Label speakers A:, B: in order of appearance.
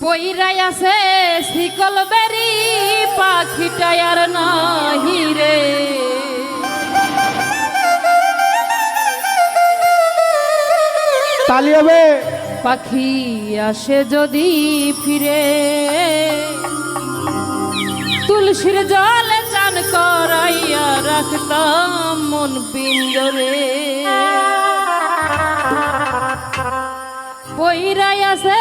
A: বইরাই আছে শিকল বেরি পাখিটাই আর নাহি রে।
B: তালি হবে।
A: পাখি আসে যদি ফিরে। তুলসীর জলে চান করাইয়া রাখতাম মন পিঞ্জরে কইরাই আছে